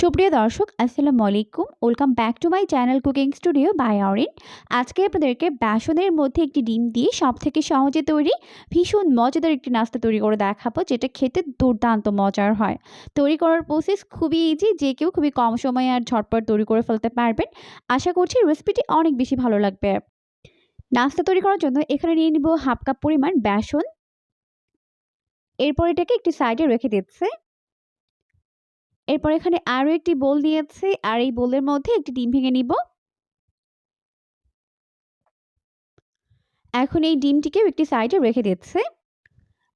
সুপ্রিয় দর্শক, আসসালামু আলাইকুম। Welcome back to my channel cooking studio by Arin আজকে আপনাদেরকে বেসনের মধ্যে একটি ডিম দিয়ে সব থেকে সহজে তৈরি, ভীষণ মজাদার একটি নাস্তা তৈরি করে দেখাবো, যেটা খেতে দুর্দান্ত মজার হয়। তৈরি করার প্রসেস খুবই ইজি যে কেউ খুবই কম সময়ে আর ঝটপট তৈরি করে ফেলতে পারবেন। আশা করছি রেসিপিটি অনেক বেশি ভালো লাগবে। নাস্তা তৈরি করার জন্য এখানে নিয়ে নিব হাফ কাপ পরিমাণ বেসন। এরপর এটাকে একটি সাইডে রেখে দিচ্ছে। এরপর এখানে আরও একটি বোল নিয়েছি, আর এই বোলের মধ্যে একটি ডিম ভেঙে নিব। এখন এই ডিমটিকেও একটি সাইডে রেখে দিচ্ছে।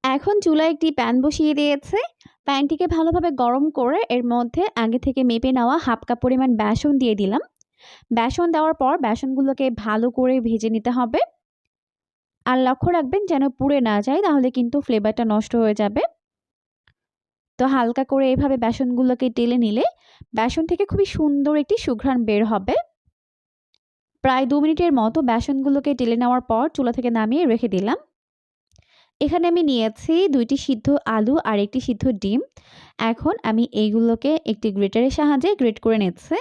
এখন চুলায় একটি প্যান বসিয়ে দিয়েছে। প্যানটিকে ভালোভাবে গরম করে এর মধ্যে আগে থেকে মেপে নেওয়া হাফ কাপ পরিমাণ বেসন দিয়ে দিলাম। বেসন দেওয়ার পর বেসনগুলোকে ভালো করে ভেজে নিতে হবে। আর লক্ষ্য রাখবেন যেন পুড়ে না যায়, তাহলে কিন্তু ফ্লেভারটা নষ্ট হয়ে যাবে। তো হালকা করে এভাবে বেসনগুলোকে টেলে নিলে বেসন থেকে খুবই সুন্দর একটি সুঘ্রাণ বের হবে। প্রায় দু মিনিটের মতো বেসনগুলোকে টেলে নেওয়ার পর চুলা থেকে নামিয়ে রেখে দিলাম। এখানে আমি নিয়েছি দুইটি সিদ্ধ আলু আর একটি সিদ্ধ ডিম। এখন আমি এইগুলোকে একটি গ্রেটারের সাহায্যে গ্রেট করে নিচ্ছে।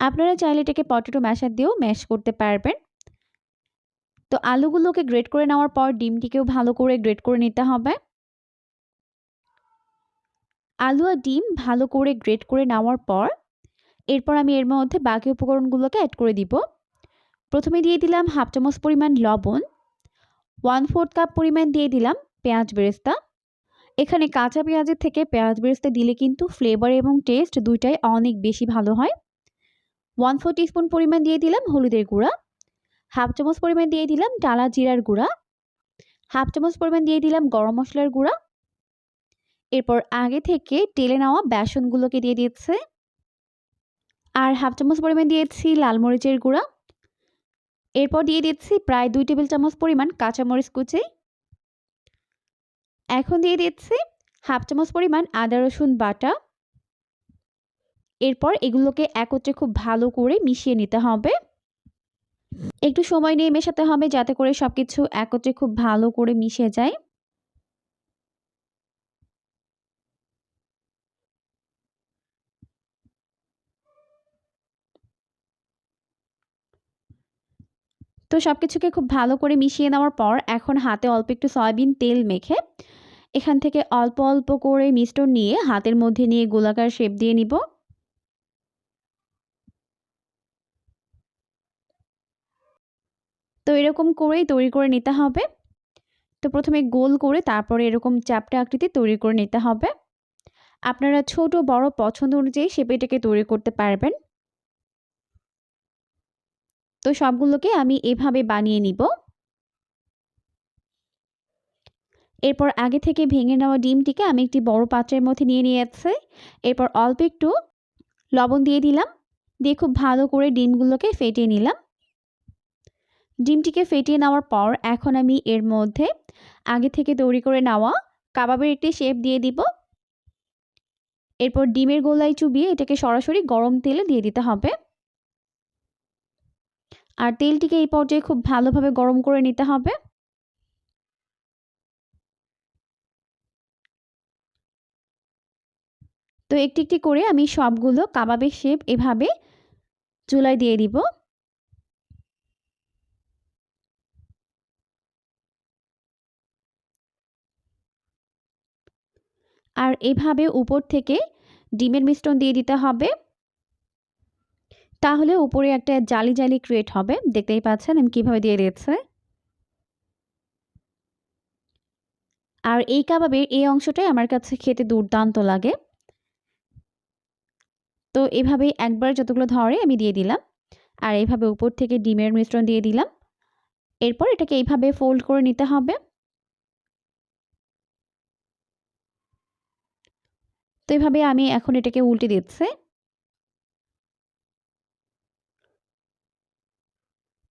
আপনারা চাইলে এটাকে পটেটো ম্যাশার দিয়েও ম্যাশ করতে পারবেন। তো আলুগুলোকে গ্রেট করে নেওয়ার পর ডিমটিকেও ভালো করে গ্রেট করে নিতে হবে। আলু আর ডিম ভালো করে গ্রেট করে নেওয়ার পর, এরপর আমি এর মধ্যে বাকি উপকরণগুলোকে অ্যাড করে দিব। প্রথমে দিয়ে দিলাম হাফ চামচ পরিমাণ লবণ ওয়ান ফোর্থ কাপ পরিমাণ দিয়ে দিলাম পেঁয়াজ বেরেস্তা। এখানে কাঁচা পেঁয়াজের থেকে পেঁয়াজ বেরেস্তা দিলে কিন্তু ফ্লেভার এবং টেস্ট দুইটাই অনেক বেশি ভালো হয়। ওয়ান ফোর টিস্পুন পরিমাণ দিয়ে দিলাম হলুদের গুঁড়া, হাফ চামচ পরিমাণ দিয়ে দিলাম টালা জিরার গুঁড়া, হাফ চামচ পরিমাণ দিয়ে দিলাম গরম মশলার গুঁড়া এরপর আগে থেকে টেলে নেওয়া বেসনগুলোকে দিয়ে দিচ্ছে আর হাফ চামচ পরিমাণ দিয়েছি লাল মরিচের গুঁড়া। এরপর দিয়ে দিচ্ছি প্রায় দুই টেবিল চামচ পরিমাণ কাঁচামরিচ কুচি। এখন দিয়ে দিচ্ছি হাফ চামচ পরিমাণ আদা রসুন বাটা। এরপর এগুলোকে একত্রে খুব ভালো করে মিশিয়ে নিতে হবে। একটু সময় নিয়ে মেশাতে হবে যাতে করে সব কিছু একত্রে খুব ভালো করে মিশে যায়। তো সব কিছুকে খুব ভালো করে মিশিয়ে নেওয়ার পর এখন হাতে অল্প একটু সয়াবিন তেল মেখে এখান থেকে অল্প অল্প করে মিষ্টন নিয়ে হাতের মধ্যে নিয়ে গোলাকার শেপ দিয়ে নিব। তো এরকম করেই তৈরি করে নিতে হবে। তো প্রথমে গোল করে তারপরে এরকম চাপটা আকৃতি তৈরি করে নিতে হবে। আপনারা ছোট, বড় পছন্দ অনুযায়ী শেপেটাকে তৈরি করতে পারবেন। তো সবগুলোকে আমি এভাবে বানিয়ে নিব। এরপর আগে থেকে ভেঙে নেওয়া ডিমটিকে আমি একটি বড় পাত্রের মধ্যে নিয়ে নিয়েছি। এরপর অল্প একটু লবণ দিয়ে দিলাম। দিয়ে খুব ভালো করে ডিমগুলোকে ফেটিয়ে নিলাম। ডিমটিকে ফেটিয়ে নেওয়ার পর এখন আমি এর মধ্যে আগে থেকে তৈরি করে নেওয়া কাবাবের একটি শেপ দিয়ে দিব। এরপর ডিমের গোলায় চুবিয়ে এটাকে সরাসরি গরম তেলে দিয়ে দিতে হবে। আর তেলটিকে এই পর্যায়ে খুব ভালোভাবে গরম করে নিতে হবে। তো একটি একটি করে আমি সবগুলো কাবাবের শেপ এভাবে চুলায় দিয়ে দিব। আর এভাবে উপর থেকে ডিমের মিশ্রণ দিয়ে দিতে হবে। তাহলে উপরে একটা জালি জালি ক্রিয়েট হবে। দেখতেই পাচ্ছেন আমি কীভাবে দিয়ে দিয়েছে। আর এই কাবাবের এই অংশটাই আমার কাছে খেতে দুর্দান্ত লাগে। তো এভাবেই একবার যতগুলো ধরে আমি দিয়ে দিলাম। আর এইভাবে উপর থেকে ডিমের মিশ্রণ দিয়ে দিলাম। এরপর এটাকে এইভাবে ফোল্ড করে নিতে হবে। তো এভাবে আমি এখন এটাকে উল্টে দিচ্ছি।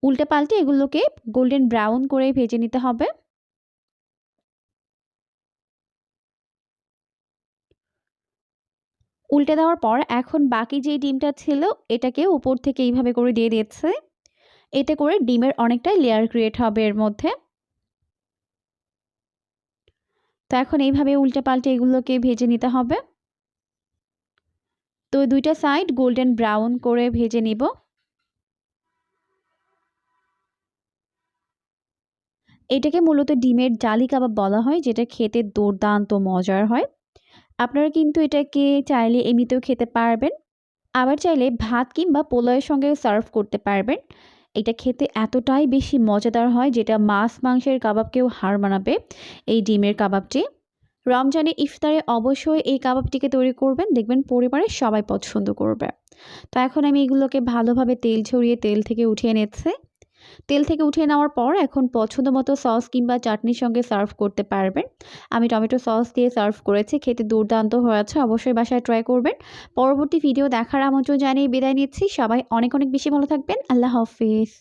উল্টে পাল্টে এগুলোকে গোল্ডেন ব্রাউন করে ভেজে নিতে হবে। উল্টে দেওয়ার পর এখন বাকি যে ডিমটা ছিল এটাকে উপর থেকে এইভাবে করে দিয়ে দিচ্ছে। এতে করে ডিমের অনেকটাই লেয়ার ক্রিয়েট হবে এর মধ্যে। তো এখন এইভাবে উল্টে পাল্টে এগুলোকে ভেজে নিতে হবে। তো দুইটা সাইড গোল্ডেন ব্রাউন করে ভেজে নিব। এটাকে মূলত ডিমের জালি কাবাব বলা হয়, যেটা খেতে দুর্দান্ত মজার হয়। আপনারা কিন্তু এটাকে চাইলে এমনিতেও খেতে পারবেন। আবার চাইলে ভাত কিংবা পোলাওয়ের সঙ্গেও সার্ভ করতে পারবেন। এটা খেতে এতটাই বেশি মজাদার হয়, যেটা মাছ মাংসের কাবাবকেও হার মানাবে এই ডিমের কাবাবটি। রমজানে ইফতারে অবশ্যই এই কাবাবটিকে তৈরি করবেন। দেখবেন পরিবারের সবাই পছন্দ করবে। তো এখন আমি এগুলোকে ভালোভাবে তেল ছড়িয়ে তেল থেকে উঠিয়ে নিচ্ছে। তেল থেকে উঠিয়ে নেওয়ার পর এখন পছন্দ মতো সস কিংবা চাটনির সঙ্গে সার্ভ করতে পারবেন। আমি টমেটো সস দিয়ে সার্ভ করেছি, খেতে দুর্দান্ত হয়েছে অবশ্যই বাসায় ট্রাই করবেন। পরবর্তী ভিডিও দেখার আমন্ত্রণ জানিয়ে বিদায় নিচ্ছি। সবাই অনেক অনেক বেশি ভালো থাকবেন। আল্লাহ হাফিজ।